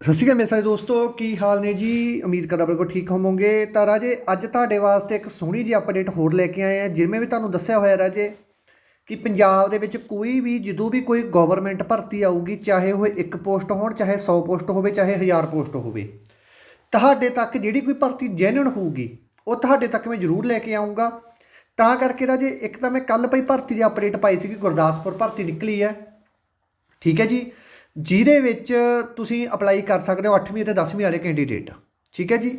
ਸਤਿ ਸ਼੍ਰੀ ਅਕਾਲ ਮੇਰੇ ਸਾਰੇ ਦੋਸਤੋ, ਕੀ ਹਾਲ ਨੇ ਜੀ? ਉਮੀਦ ਕਰਦਾ ਬਿਲਕੁਲ ਠੀਕ ਹੋਵੋਗੇ। ਤਾਂ ਰਾਜੇ, ਅੱਜ ਤੁਹਾਡੇ ਵਾਸਤੇ ਇੱਕ ਸੋਹਣੀ ਜੀ ਅਪਡੇਟ ਹੋਰ ਲੈ ਕੇ ਆਏ ਆ ਜਿਵੇਂ ਵੀ ਤੁਹਾਨੂੰ ਦੱਸਿਆ ਹੋਇਆ ਰਾਜੇ, ਕਿ ਪੰਜਾਬ ਦੇ ਵਿੱਚ ਕੋਈ ਵੀ, ਜਦੋਂ ਵੀ ਕੋਈ ਗਵਰਨਮੈਂਟ ਭਰਤੀ ਆਊਗੀ, ਚਾਹੇ ਉਹ ਇੱਕ ਪੋਸਟ ਹੋਣ, ਚਾਹੇ 100 ਪੋਸਟ ਹੋਵੇ, ਚਾਹੇ 1000 ਪੋਸਟ ਹੋਵੇ, ਤੁਹਾਡੇ ਤੱਕ ਜਿਹੜੀ ਕੋਈ ਭਰਤੀ ਜੈਨੂਨ ਹੋਊਗੀ, ਉਹ ਤੁਹਾਡੇ ਤੱਕ ਮੈਂ ਜ਼ਰੂਰ ਲੈ ਕੇ ਆਉਂਗਾ ਤਾਂ ਕਰਕੇ ਰਾਜੇ, ਇੱਕ ਤਾਂ ਮੈਂ ਕੱਲ ਪਈ ਭਰਤੀ ਦੀ ਅਪਡੇਟ ਪਾਈ ਸੀ ਕਿ ਗੁਰਦਾਸਪੁਰ ਭਰਤੀ ਨਿਕਲੀ ਹੈ। ਠੀਕ ਹੈ ਜੀ? ਜਿਹਦੇ ਵਿੱਚ ਤੁਸੀਂ ਅਪਲਾਈ ਕਰ ਸਕਦੇ ਹੋ 8ਵੀਂ ਅਤੇ 10ਵੀਂ ਵਾਲੇ ਕੈਂਡੀਡੇਟ ਠੀਕ ਹੈ ਜੀ?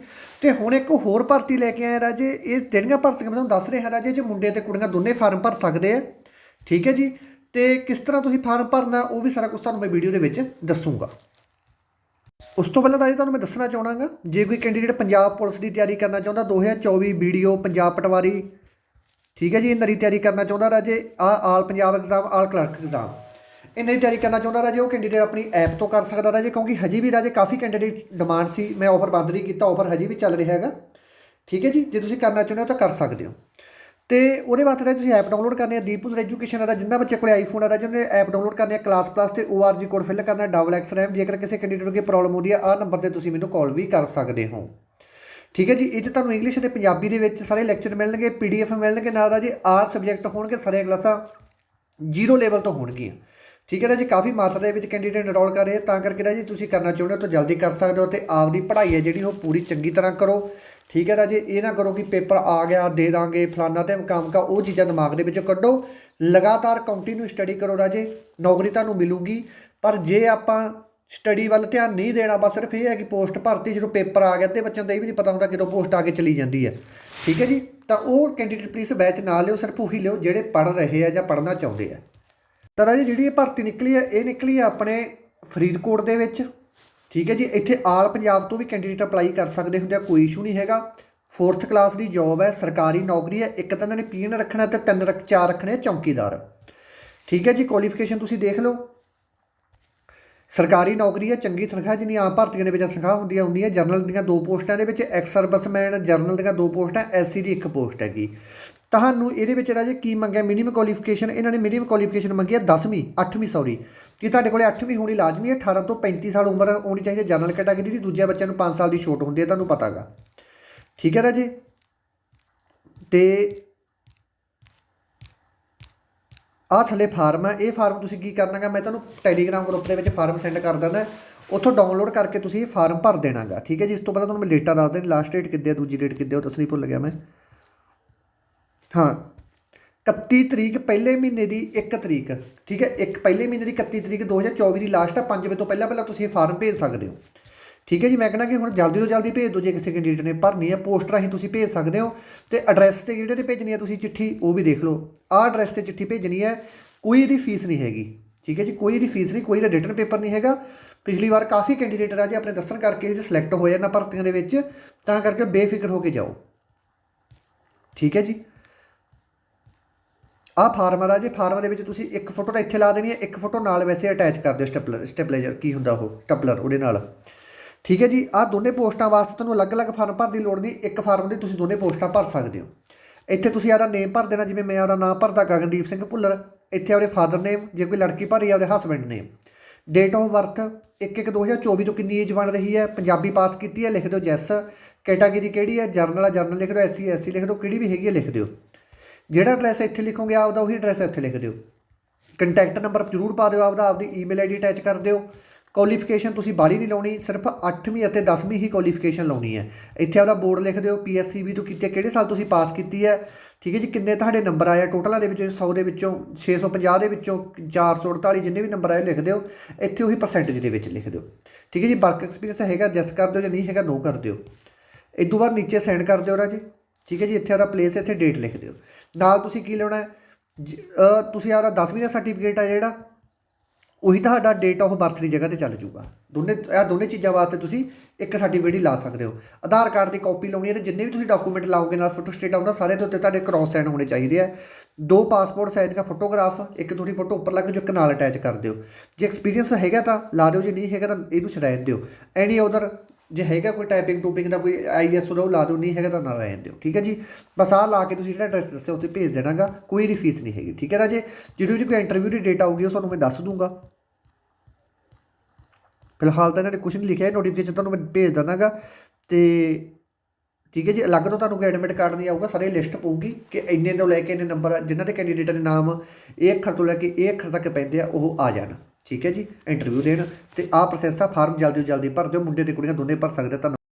ਤੇ ਹੁਣ ਇੱਕ ਹੋਰ ਭਰਤੀ ਲੈ ਕੇ ਆਏ ਰਾਜੇ, ਇਹ ਜਿਹੜੀਆਂ ਭਰਤੀਆਂ ਮੈਂ ਤੁਹਾਨੂੰ ਦੱਸ ਰਿਹਾ ਰਾਜੇ, ਜੇ ਮੁੰਡੇ ਤੇ ਕੁੜੀਆਂ ਦੋਨੇ ਫਾਰਮ ਭਰ ਸਕਦੇ ਆ। ਠੀਕ ਹੈ ਜੀ? ਤੇ ਕਿਸ ਤਰ੍ਹਾਂ ਤੁਸੀਂ ਫਾਰਮ ਭਰਨਾ, ਉਹ ਵੀ ਸਾਰਾ ਕੁਝ ਤੁਹਾਨੂੰ ਮੈਂ ਵੀਡੀਓ ਦੇ ਵਿੱਚ ਦੱਸੂਗਾ। ਉਸ ਤੋਂ ਪਹਿਲਾਂ ਰਾਜੇ ਤੁਹਾਨੂੰ ਮੈਂ ਦੱਸਣਾ ਚਾਹਣਾਗਾ ਜੇ ਕੋਈ ਕੈਂਡੀਡੇਟ ਪੰਜਾਬ ਪੁਲਿਸ ਦੀ ਤਿਆਰੀ ਕਰਨਾ ਚਾਹੁੰਦਾ 2024 ਵੀਡੀਓ ਪੰਜਾਬ ਪਟਵਾਰੀ। ਠੀਕ ਹੈ ਜੀ? ਇਹਨਾਂ ਦੀ ਤਿਆਰੀ ਕਰਨਾ ਚਾਹੁੰਦਾ ਰਾਜੇ ਆ all Punjab exam all clerk exam ਇਹਨਾਂ ਦੀ ਤਿਆਰੀ ਕਰਨਾ ਚਾਹੁੰਦਾ ਰਾਜੇ ਉਹ ਕੈਂਡੀਡੇਟ ਆਪਣੀ ਐਪ ਤੋਂ ਕਰ ਸਕਦਾ ਰਾਜੇ ਕਿਉਂਕਿ ਹਜੇ ਵੀ ਰਾਜੇ ਕਾਫੀ ਕੈਂਡੀਡੇਟ ਡਿਮਾਂਡ ਸੀ, ਮੈਂ ਆਫਰ ਬੰਦ ਨਹੀਂ ਕੀਤਾ ਆਫਰ ਹਜੇ ਵੀ ਚੱਲ ਰਿਹਾ ਹੈਗਾ। ਠੀਕ ਹੈ ਜੀ, ਜੇ ਤੁਸੀਂ ਕਰਨਾ ਚਾਹੁੰਦੇ ਹੋ ਤਾਂ ਕਰ ਸਕਦੇ ਹੋ। ਤੇ ਉਹਦੇ ਵਾਸਤੇ ਰਾਜੇ ਤੁਸੀਂ ਐਪ ਡਾਊਨਲੋਡ ਕਰਨੀ ਹੈ ਦੀਪੂਲ ਐਜੂਕੇਸ਼ਨ ਦਾ ਜਿੰਨਾ ਬੱਚੇ ਕੋਲੇ ਆਈਫੋਨ ਆ, ਰਾਜੇ ਉਹਨੇ ਐਪ ਡਾਊਨਲੋਡ ਕਰਨੀ ਹੈ ਕਲਾਸ ਪਲੱਸ ਤੇ ORG ਕੋਡ ਫਿਲ ਕਰਨਾ ਡਬਲ ਐਕਸ ਰੈਮ ਜੇਕਰ ਕਿਸੇ ਕੈਂਡੀਡੇਟ ਨੂੰ ਕੋਈ ਪ੍ਰੋਬਲਮ ਹੁੰਦੀ ਹੈ, ਆਹ ਨੰਬਰ ਤੇ ਤੁਸੀਂ ਮੈਨੂੰ ਕਾਲ ਵੀ ਕਰ ਸਕਦੇ ਹੋ। ਠੀਕ ਹੈ ਜੀ, ਇਹ 'ਚ ਤੁਹਾਨੂੰ ਇੰਗਲਿਸ਼ ਅਤੇ ਪੰਜਾਬੀ ਦੇ ਵਿੱਚ ਸਾਰੇ ਲੈਕਚਰ ਮਿਲਣਗੇ ਪੀਡੀਐਫ ਮਿਲਣਗੇ, ਨਾਲ ਰਾਜੇ ਆਲ ਸਬਜੈਕਟ ਹੋਣਗੇ ਸਾਰੀਆਂ ਕਲਾਸਾਂ ਜ਼ੀਰੋ ਲੈਵਲ ਤੋਂ ਹੋਣਗੀਆਂ। ਠੀਕ ਹੈ ਨਾ ਜੀ, ਕਾਫੀ ਮਾਤਰਾ ਦੇ ਵਿੱਚ ਕੈਂਡੀਡੇਟ ਐਨਰੋਲ ਕਰ ਰਹੇ ਤਾਂ ਕਰਕੇ ਰਾਜੀ ਤੁਸੀਂ ਕਰਨਾ ਚਾਹੁੰਦੇ ਹੋ ਤਾਂ ਜਲਦੀ ਕਰ ਸਕਦੇ ਹੋ ਤੇ ਆਪਦੀ ਪੜ੍ਹਾਈ ਹੈ ਜਿਹੜੀ ਉਹ ਪੂਰੀ ਚੰਗੀ ਤਰ੍ਹਾਂ ਕਰੋ। ਠੀਕ ਹੈ ਰਾਜੇ ਇਹ ਨਾ ਕਰੋ ਕਿ ਪੇਪਰ ਆ ਗਿਆ, ਦੇ ਦਾਂਗੇ, ਫਲਾਨਾ ਤੇ ਮਕਾਮ ਕਾ, ਉਹ ਚੀਜ਼ਾਂ ਦਿਮਾਗ ਦੇ ਵਿੱਚੋਂ ਕੱਢੋ। ਲਗਾਤਾਰ ਕੰਟੀਨਿਊ ਸਟੱਡੀ ਕਰੋ ਰਾਜੇ, ਨੌਕਰੀ ਤੁਹਾਨੂੰ ਮਿਲੂਗੀ। ਪਰ ਜੇ ਆਪਾਂ ਸਟੱਡੀ ਵੱਲ ਧਿਆਨ ਨਹੀਂ ਦੇਣਾ, ਬਸ ਸਿਰਫ ਇਹ ਹੈ ਕਿ ਪੋਸਟ ਭਰਤੀ ਜਦੋਂ ਪੇਪਰ ਆ ਗਿਆ ਤੇ ਬੱਚਿਆਂ ਦਾ ਇਹ ਵੀ ਨਹੀਂ ਪਤਾ ਹੁੰਦਾ ਕਿਦੋਂ ਪੋਸਟ ਆ ਕੇ ਚਲੀ ਜਾਂਦੀ ਹੈ। ਠੀਕ ਹੈ ਜੀ, ਤਾਂ ਉਹ ਕੈਂਡੀਡੇਟ ਪਲੀਜ਼ ਬੈਚ ਨਾ ਲਿਓ, ਸਿਰਫ ਉਹੀ ਲਿਓ ਜਿਹੜੇ ਪੜ੍ਹ ਰਹੇ ਆ ਜਾਂ ਪੜ੍ਹਨਾ ਚਾਹੁੰਦੇ ਆ। ਤਾਂ ਰਾਜੇ ਜਿਹੜੀ ਇਹ ਭਰਤੀ ਨਿਕਲੀ ਹੈ, ਇਹ ਨਿਕਲੀ ਹੈ ਆਪਣੇ ਫਰੀਦਕੋਟ ਦੇ ਵਿੱਚ। ਠੀਕ ਹੈ ਜੀ, ਇੱਥੇ ਆਲ ਪੰਜਾਬ ਤੋਂ ਵੀ ਕੈਂਡੀਡੇਟ ਅਪਲਾਈ ਕਰ ਸਕਦੇ ਹੁੰਦੇ ਆ, ਕੋਈ ਇਸ਼ੂ ਨਹੀਂ ਹੈਗਾ। 4th ਕਲਾਸ ਦੀ ਜੌਬ ਹੈ, ਸਰਕਾਰੀ ਨੌਕਰੀ ਹੈ, ਇੱਕ ਤਾਂ ਇਹਨਾਂ ਨੇ ਪੀਐਨ ਰੱਖਣਾ ਤੇ ਤਿੰਨ ਰੱਖ, ਚਾਰ ਰੱਖਣੇ ਆ, ਚੌਕੀਦਾਰ। ਠੀਕ ਹੈ ਜੀ ਕੁਆਲੀਫਿਕੇਸ਼ਨ ਤੁਸੀਂ ਦੇਖ ਲਓ। ਸਰਕਾਰੀ ਨੌਕਰੀ ਹੈ, ਚੰਗੀ ਤਨਖਾਹ ਜਿੰਨੀ ਆਮ ਭਰਤੀਆਂ ਦੇ ਵਿੱਚ ਤਨਖਾਹ ਹੁੰਦੀਆਂ ਹੁੰਦੀਆਂ ਜਰਨਲ ਦੀਆਂ ਦੋ ਪੋਸਟਾਂ ਦੇ ਵਿੱਚ ਐਕਸ ਸਰਵਿਸਮੈਨ ਜਰਨਲ ਦੀਆਂ ਦੋ ਪੋਸਟਾਂ ਐਸਸੀ ਦੀ ਇੱਕ ਪੋਸਟ ਹੈਗੀ। ਤੁਹਾਨੂੰ ਇਹਦੇ ਵਿੱਚ ਰਾਜੇ ਕੀ ਮੰਗਿਆ ਮਿਨੀਮਮ ਕੁਆਲੀਫਿਕੇਸ਼ਨ ਇਹਨਾਂ ਨੇ ਮਿਨੀਮਮ ਕੁਆਲੀਫਿਕੇਸ਼ਨ ਮੰਗੀ ਹੈ 10ਵੀਂ 8ਵੀਂ ਸੌਰੀ ਕਿ ਤੁਹਾਡੇ ਕੋਲੇ 8ਵੀਂ ਹੋਣੀ ਲਾਜ਼ਮੀ ਹੈ? 18 ਤੋਂ 35 ਸਾਲ ਉਮਰ ਹੋਣੀ ਚਾਹੀਦੀ ਹੈ ਜਨਰਲ ਕੈਟਾਗਰੀ ਦੀ ਦੂਜੇ ਬੱਚਿਆਂ ਨੂੰ 5 ਸਾਲ ਦੀ ਛੋਟ ਹੁੰਦੀ ਹੈ, ਤੁਹਾਨੂੰ ਪਤਾਗਾ। ਠੀਕ ਹੈ ਰਾਜੇ? ਤੇ ਆਹ ਥੱਲੇ ਫਾਰਮ ਹੈ, ਇਹ ਫਾਰਮ ਤੁਸੀਂ ਕੀ ਕਰਨਾਗਾ, ਮੈਂ ਤੁਹਾਨੂੰ ਟੈਲੀਗ੍ਰਾਮ ਗਰੁੱਪ ਦੇ ਵਿੱਚ ਫਾਰਮ ਸੈਂਡ ਕਰ ਦਿੰਦਾ ਉੱਥੋਂ ਡਾਊਨਲੋਡ ਕਰਕੇ ਤੁਸੀਂ ਇਹ ਫਾਰਮ ਭਰ ਦੇਣਾਗਾ, ਠੀਕ ਹੈ ਜੀ? ਇਸ ਤੋਂ ਪਹਿਲਾਂ ਤੁਹਾਨੂੰ ਮੈਂ ਡੇਟਾ ਦੱਸ ਦਿੰਦਾ ਲਾਸਟ ਡੇਟ ਕਿੱਦੇ ਦੂਜੀ ਡੇਟ ਕਿੱਦੇ ਆ, ਉਹ ਦੱਸਣੀ ਭੁੱਲ ਗਿਆ ਮੈਂ। ਹਾਂ। 31 ਤਰੀਕ ਪਹਿਲੇ ਮਹੀਨੇ ਦੀ 1 ਤਰੀਕ, ਠੀਕ ਹੈ? ਇੱਕ ਪਹਿਲੇ ਮਹੀਨੇ ਦੀ 31 ਤਰੀਕ 2024 ਦੀ ਲਾਸਟ ਆ 5 ਵਜੇ ਤੋਂ ਪਹਿਲਾਂ ਪਹਿਲਾਂ ਤੁਸੀਂ ਇਹ ਫਾਰਮ ਭੇਜ ਸਕਦੇ ਹੋ। ਠੀਕ ਹੈ ਜੀ, ਮੈਂ ਕਹਿੰਦਾ ਕਿ ਹੁਣ ਜਲਦੀ ਤੋਂ ਜਲਦੀ ਭੇਜ ਦਿਓ, ਜੇ ਕਿਸੇ ਕੈਂਡੀਡੇਟ ਨੇ ਭਰਨੀ ਹੈ ਪੋਸਟ ਰਾਹੀਂ ਤੁਸੀਂ ਭੇਜ ਸਕਦੇ ਹੋ। ਤੇ ਐਡਰੈਸ ਤੇ ਜਿਹੜੇ ਤੇ ਭੇਜਣੀ ਹੈ ਤੁਸੀਂ ਚਿੱਠੀ, ਉਹ ਵੀ ਦੇਖ ਲਓ। ਆਹ ਐਡਰੈਸ ਤੇ ਚਿੱਠੀ ਭੇਜਣੀ ਹੈ, ਕੋਈ ਇਹਦੀ ਫੀਸ ਨਹੀਂ ਹੈਗੀ। ਠੀਕ ਹੈ ਜੀ, ਕੋਈ ਇਹਦੀ ਫੀਸ ਨਹੀਂ, ਕੋਈ ਇਹਦਾ ਰਿਟਰਨ ਪੇਪਰ ਨਹੀਂ ਹੈਗਾ। ਪਿਛਲੀ ਵਾਰ ਕਾਫੀ ਕੈਂਡੀਡੇਟ ਰਾਜੇ ਆਪਣੇ ਦੱਸਣ ਕਰਕੇ ਇਹ ਸਿਲੈਕਟ ਹੋਏ ਇਹਨਾਂ ਭਰਤੀਆਂ ਦੇ ਵਿੱਚ, ਤਾਂ ਕਰਕੇ ਬੇਫਿਕਰ ਹੋ ਕੇ ਜਾਓ। ਠੀਕ ਹੈ ਜੀ। ਆਹ ਫਾਰਮਰ ਆ ਰਾਜੇ ਫਾਰਮ ਦੇ ਵਿੱਚ ਤੁਸੀਂ ਇੱਕ ਫੋਟੋ ਤਾਂ ਇੱਥੇ ਲਾ ਦੇਣੀ ਹੈ, ਇੱਕ ਫੋਟੋ ਨਾਲ ਵੈਸੇ ਅਟੈਚ ਕਰ ਦਿਓ ਸਟੈਪਲਰ ਸਟੈਪਲਾਈਜ਼ਰ ਕੀ ਹੁੰਦਾ ਉਹ, ਸਟੈਪਲਰ ਉਹਦੇ ਨਾਲ। ਠੀਕ ਹੈ ਜੀ, ਆਹ ਦੋਨੇ ਪੋਸਟਾਂ ਵਾਸਤੇ ਤੁਹਾਨੂੰ ਅਲੱਗ-ਅਲੱਗ ਫਾਰਮ ਭਰਨ ਦੀ ਲੋੜ ਨਹੀਂ, ਇੱਕ ਫਾਰਮ ਦੀ ਤੁਸੀਂ ਦੋਨੇ ਪੋਸਟਾਂ ਭਰ ਸਕਦੇ ਹੋ। ਇੱਥੇ ਤੁਸੀਂ ਆਪਦਾ ਨੇਮ ਭਰ ਦੇਣਾ, ਜਿਵੇਂ ਮੈਂ ਆਪਦਾ ਨਾਮ ਭਰਦਾ, ਗਗਨਦੀਪ ਸਿੰਘ ਭੁੱਲਰ। ਇੱਥੇ ਆਪਦੇ ਫਾਦਰ ਨੇਮ ਜੇ ਕੋਈ ਲੜਕੀ ਭਰੀ ਆ, ਆਪਦੇ husband name date of birth 1/1/2024 ਤੋਂ ਕਿੰਨੀ ਏਜ ਬਣ ਰਹੀ ਹੈ, ਪੰਜਾਬੀ ਪਾਸ ਕੀਤੀ ਹੈ, ਲਿਖ ਦਿਓ ਜੈਸ। ਕੈਟਾਗਰੀ ਕਿਹੜੀ ਹੈ? ਜਰਨਲ ਆ ਜਰਨਲ ਲਿਖ ਦਿਓ ਐਸਸੀ ਐਸਸੀ ਲਿਖ ਦਿਓ, ਕਿਹੜੀ ਵੀ ਹੈਗੀ ਹੈ, ਲਿਖ ਦਿਓ। ਜਿਹੜਾ ਐਡਰੈਸ ਇੱਥੇ ਲਿਖੋਗੇ ਆਪਦਾ ਉਹੀ ਐਡਰੈਸ ਇੱਥੇ ਲਿਖ ਦਿਓ। ਕੰਟੈਕਟ ਨੰਬਰ ਜ਼ਰੂਰ ਪਾ ਦਿਓ ਆਪਦਾ ਆਪਦੀ ਈਮੇਲ ਆਈਡੀ ਅਟੈਚ ਕਰ ਦਿਓ। ਕੁਆਲੀਫਿਕੇਸ਼ਨ ਤੁਸੀਂ ਬਾਹਲੀ ਨਹੀਂ ਲਾਉਣੀ, ਸਿਰਫ 8ਵੀਂ ਅਤੇ 10ਵੀਂ ਹੀ ਕੁਆਲੀਫਿਕੇਸ਼ਨ ਲਾਉਣੀ ਹੈ। ਇੱਥੇ ਆਪਦਾ ਬੋਰਡ ਲਿਖ ਦਿਓ ਪੀਐਸਸੀਬੀ ਤੋਂ ਕੀਤੀ ਹੈ ਕਿਹੜੇ ਸਾਲ ਤੁਸੀਂ ਪਾਸ ਕੀਤੀ ਹੈ। ਠੀਕ ਹੈ ਜੀ, ਕਿੰਨੇ ਤੁਹਾਡੇ ਨੰਬਰ ਆਏ ਆ? ਟੋਟਲਾਂ ਦੇ ਵਿੱਚੋਂ 100 ਦੇ ਵਿੱਚੋਂ 650 ਦੇ ਵਿੱਚੋਂ 448 ਜਿੰਨੇ ਵੀ ਨੰਬਰ ਆਏ ਲਿਖ ਦਿਓ। ਇੱਥੇ ਉਹੀ ਪਰਸੈਂਟੇਜ ਦੇ ਵਿੱਚ ਲਿਖ ਦਿਓ। ਠੀਕ ਹੈ ਜੀ ਵਰਕ ਐਕਸਪੀਰੀਅੰਸ ਹੈਗਾ ਜੈਸ ਕਰ ਦਿਓ ਜਾਂ ਨਹੀਂ ਹੈਗਾ ਨੋ ਕਰ ਦਿਓ। ਇਸ ਤੋਂ ਬਾਅਦ ਨੀਚੇ ਸੈਂਡ ਕਰ ਦਿਓ ਰਾਜੇ। ਠੀਕ ਹੈ ਜੀ, ਇੱਥੇ ਆਪਦਾ ਪਲੇਸ ਇੱਥੇ ਡੇਟ ਲਿਖ ਦਿਓ। ਨਾਲ ਤੁਸੀਂ ਕੀ ਲਾਉਣਾ ਹੈ? ਜ- ਤੁਸੀਂ ਆਪਦਾ 10ਵੀਂ ਦਾ ਸਰਟੀਫਿਕੇਟ ਆ ਜਿਹੜਾ, ਉਹੀ ਤੁਹਾਡਾ ਡੇਟ ਆਫ ਬਰਥ ਦੀ ਜਗ੍ਹਾ ਤੇ ਚੱਲ ਜੂਗਾ ਦੋਨੇ, ਇਹ ਦੋਨੇ ਚੀਜ਼ਾਂ ਵਾਸਤੇ ਤੁਸੀਂ ਇੱਕ ਸਰਟੀਫਿਕੇਟ ਹੀ ਲਾ ਸਕਦੇ ਹੋ। ਆਧਾਰ ਕਾਰਡ ਦੀ ਕਾਪੀ ਲਾਉਣੀ ਹੈ ਤੇ ਜਿੰਨੇ ਵੀ ਤੁਸੀਂ ਡਾਕੂਮੈਂਟ ਲਾਓਗੇ ਨਾਲ ਫੋਟੋ ਸਟੇਟ ਆਉਂਦਾ ਸਾਰੇ ਦੇ ਉੱਤੇ ਤੁਹਾਡੇ ਕ੍ਰਾਸ ਸਾਈਨ ਹੋਣੇ ਚਾਹੀਦੇ ਆ। ਦੋ ਪਾਸਪੋਰਟ ਸਾਈਜ਼ ਦਾ ਫੋਟੋਗ੍ਰਾਫ ਇੱਕ ਤੁਹਾਡੀ ਫੋਟੋ ਉੱਪਰ ਲੱਗ ਜੋ ਇੱਕ ਨਾਲ ਅਟੈਚ ਕਰ ਦਿਓ। ਜੇ ਐਕਸਪੀਰੀਅੰਸ ਹੈਗਾ ਤਾਂ ਲਾ ਦਿਓ, ਜੇ ਨਹੀਂ ਹੈਗਾ ਤਾਂ ਇਹਨੂੰ ਛਡਾਇ ਦਿਓ। ਐਨੀ ਉਧਰ ਜੇ ਹੈਗਾ ਕੋਈ ਟਾਈਪਿੰਗ ਟੂਪਿੰਗ ਦਾ ਕੋਈ ਆਈਐਸਓ ਦਾ ਉਹ ਲਾ ਦਿਓ, ਨਹੀਂ ਹੈਗਾ ਤਾਂ ਨਾ ਰਹਿਣ ਦਿਓ, ਠੀਕ ਹੈ ਜੀ? ਬਸ ਆਹ ਲਾ ਕੇ ਤੁਸੀਂ ਜਿਹੜਾ ਐਡਰੈਸ ਦੱਸਿਆ ਉੱਥੇ ਭੇਜ ਦੇਣਾਗਾ, ਕੋਈ ਵੀ ਫੀਸ ਨਹੀਂ ਹੈਗੀ, ਠੀਕ ਹੈ ਰਾਜੇ? ਜਿਹੜੀ ਵੀ ਕੋਈ ਇੰਟਰਵਿਊ ਦੀ ਡੇਟ ਆਊਗੀ, ਉਹ ਤੁਹਾਨੂੰ ਮੈਂ ਦੱਸ ਦੂੰਗਾ। ਫਿਲਹਾਲ ਤਾਂ ਇਹਨਾਂ ਨੇ ਕੁਝ ਨਹੀਂ ਲਿਖਿਆ ਨੋਟੀਫਿਕੇਸ਼ਨ ਤੁਹਾਨੂੰ ਮੈਂ ਭੇਜ ਦਣਾਗਾ, ਤੇ ਠੀਕ ਹੈ ਜੀ, ਅਲੱਗ ਤੋਂ ਤੁਹਾਨੂੰ ਕੋਈ ਐਡਮਿਟ ਕਾਰਡ ਨਹੀਂ ਆਊਗਾ, ਸਾਰੇ ਲਿਸਟ ਪਊਗੀ ਕਿ ਇੰਨੇ ਤੋਂ ਲੈ ਕੇ ਇੰਨੇ ਨੰਬਰ ਜਿਨ੍ਹਾਂ ਦੇ ਕੈਂਡੀਡੇਟਾਂ ਦੇ ਨਾਮ, ਇਹ ਅੱਖਰ ਤੋਂ ਲੈ ਕੇ ਇਹ ਅੱਖਰ ਤੱਕ ਪੈਂਦੇ ਆ, ਉਹ ਆ ਜਾਣ। ਠੀਕ ਹੈ ਜੀ ਇੰਟਰਵਿਊ ਦੇਣ ਅਤੇ ਆਹ ਪ੍ਰੋਸੈਸ ਆ ਫਾਰਮ ਜਲਦੀ ਤੋਂ ਜਲਦੀ ਭਰ ਦਿਓ, ਮੁੰਡੇ ਅਤੇ ਕੁੜੀਆਂ ਦੋਨੇ ਭਰ ਸਕਦੇ ਧੰਨ